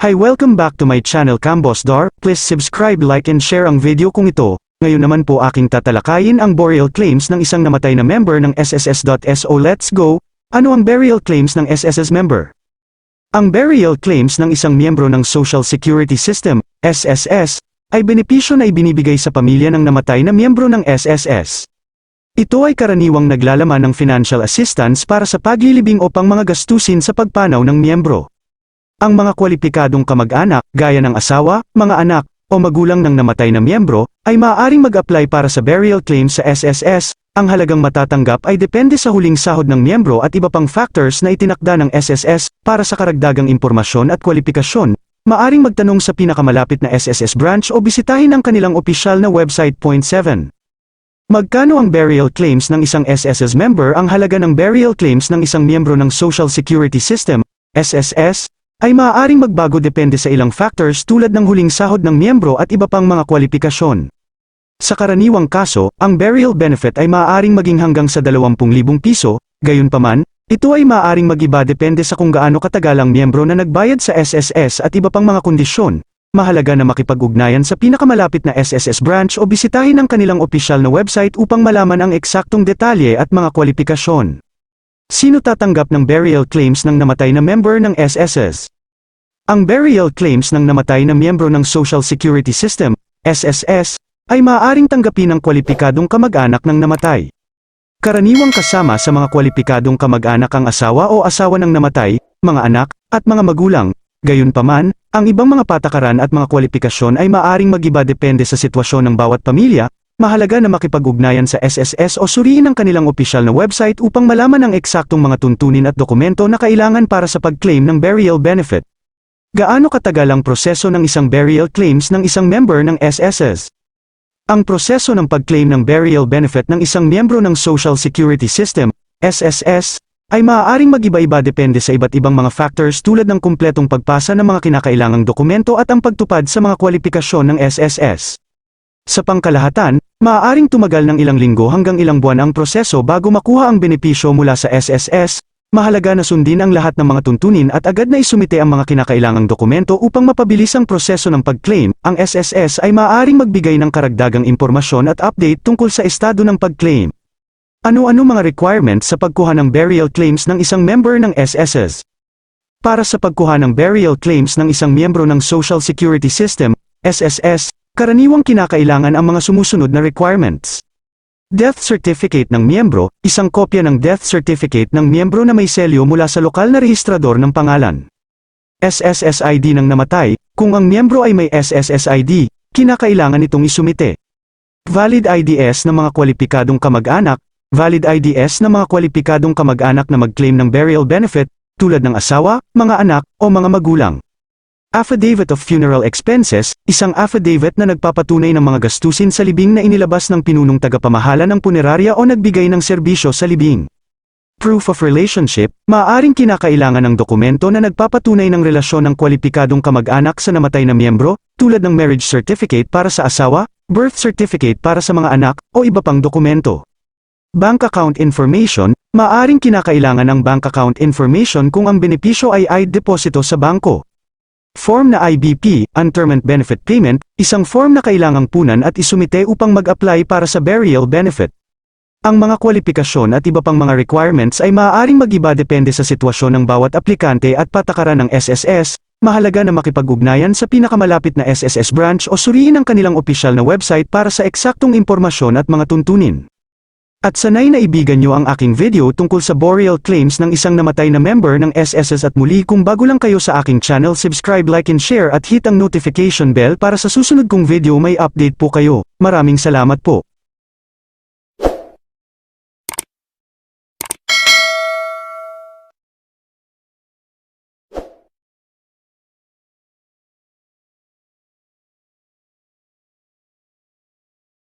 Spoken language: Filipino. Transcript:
Hi welcome back to my channel Cambos Dar, please subscribe like and share ang video kong ito. Ngayon naman po aking tatalakayin ang burial claims ng isang namatay na member ng SSS.SO Let's go! Ano ang burial claims ng SSS member? Ang burial claims ng isang miyembro ng Social Security System, SSS, ay benepisyo na ibinibigay sa pamilya ng namatay na miyembro ng SSS. Ito ay karaniwang naglalaman ng financial assistance para sa paglilibing o pang mga gastusin sa pagpanaw ng miyembro. Ang mga kwalipikadong kamag-anak, gaya ng asawa, mga anak, o magulang ng namatay na miyembro, ay maaaring mag-apply para sa burial claim sa SSS. Ang halagang matatanggap ay depende sa huling sahod ng miyembro at iba pang factors na itinakda ng SSS para sa karagdagang impormasyon at kwalifikasyon. Maaring magtanong sa pinakamalapit na SSS branch o bisitahin ang kanilang opisyal na website. Point 7. Magkano ang burial claims ng isang SSS member? Ang halaga ng burial claims ng isang miyembro ng Social Security System, SSS, ay maaaring magbago depende sa ilang factors tulad ng huling sahod ng miyembro at iba pang mga kwalifikasyon. Sa karaniwang kaso, ang burial benefit ay maaaring maging hanggang sa 20,000 piso, gayunpaman, ito ay maaaring magiba depende sa kung gaano katagal ang miyembro na nagbayad sa SSS at iba pang mga kondisyon. Mahalaga na makipag-ugnayan sa pinakamalapit na SSS branch o bisitahin ang kanilang opisyal na website upang malaman ang eksaktong detalye at mga kwalifikasyon. Sino tatanggap ng burial claims ng namatay na member ng SSS? Ang burial claims ng namatay na miyembro ng Social Security System, SSS, ay maaaring tanggapin ng kwalipikadong kamag-anak ng namatay. Karaniwang kasama sa mga kwalipikadong kamag-anak ang asawa o asawa ng namatay, mga anak, at mga magulang. Gayunpaman, ang ibang mga patakaran at mga kwalifikasyon ay maaaring magiba depende sa sitwasyon ng bawat pamilya, Mahalaga na makipag-ugnayan sa SSS o suriin ang kanilang opisyal na website upang malaman ang eksaktong mga tuntunin at dokumento na kailangan para sa pag-claim ng burial benefit. Gaano katagal ang proseso ng isang burial claims ng isang member ng SSS? Ang proseso ng pag-claim ng burial benefit ng isang miyembro ng Social Security System, SSS, ay maaaring mag-iba-iba depende sa iba't ibang mga factors tulad ng kumpletong pagpasa ng mga kinakailangang dokumento at ang pagtupad sa mga kwalifikasyon ng SSS. Sa pangkalahatan, maaaring tumagal ng ilang linggo hanggang ilang buwan ang proseso bago makuha ang benepisyo mula sa SSS, mahalaga na sundin ang lahat ng mga tuntunin at agad na isumite ang mga kinakailangang dokumento upang mapabilis ang proseso ng pag-claim. Ang SSS ay maaaring magbigay ng karagdagang impormasyon at update tungkol sa estado ng pag-claim. Ano-ano mga requirements sa pagkuha ng burial claims ng isang member ng SSS? Para sa pagkuha ng burial claims ng isang miyembro ng Social Security System, SSS, Karaniwang kinakailangan ang mga sumusunod na requirements. Death Certificate ng miyembro, isang kopya ng Death Certificate ng miyembro na may selyo mula sa lokal na rehistrador ng pangalan. SSSID ng namatay, kung ang miyembro ay may SSSID, kinakailangan itong isumite. Valid IDS ng mga kwalipikadong kamag-anak, valid IDS ng mga kwalipikadong kamag-anak na mag-claim ng burial benefit, tulad ng asawa, mga anak, o mga magulang. Affidavit of Funeral Expenses, isang affidavit na nagpapatunay ng mga gastusin sa libing na inilabas ng pinunong tagapamahala ng punerarya o nagbigay ng serbisyo sa libing. Proof of Relationship, maaaring kinakailangan ng dokumento na nagpapatunay ng relasyon ng kwalipikadong kamag-anak sa namatay na miyembro, tulad ng marriage certificate para sa asawa, birth certificate para sa mga anak, o iba pang dokumento. Bank account information, maaaring kinakailangan ng bank account information kung ang benepisyo ay ay deposito sa bangko. Form na IBP, Interment Benefit Payment, isang form na kailangang punan at isumite upang mag-apply para sa burial benefit. Ang mga kwalifikasyon at iba pang mga requirements ay maaaring magiba depende sa sitwasyon ng bawat aplikante at patakaran ng SSS, mahalaga na makipag-ugnayan sa pinakamalapit na SSS branch o suriin ang kanilang opisyal na website para sa eksaktong impormasyon at mga tuntunin. At sanay na ibigan nyo ang aking video tungkol sa burial claims ng isang namatay na member ng SSS at muli kung bago lang kayo sa aking channel subscribe like and share at hit ang notification bell para sa susunod kong video may update po kayo. Maraming salamat po.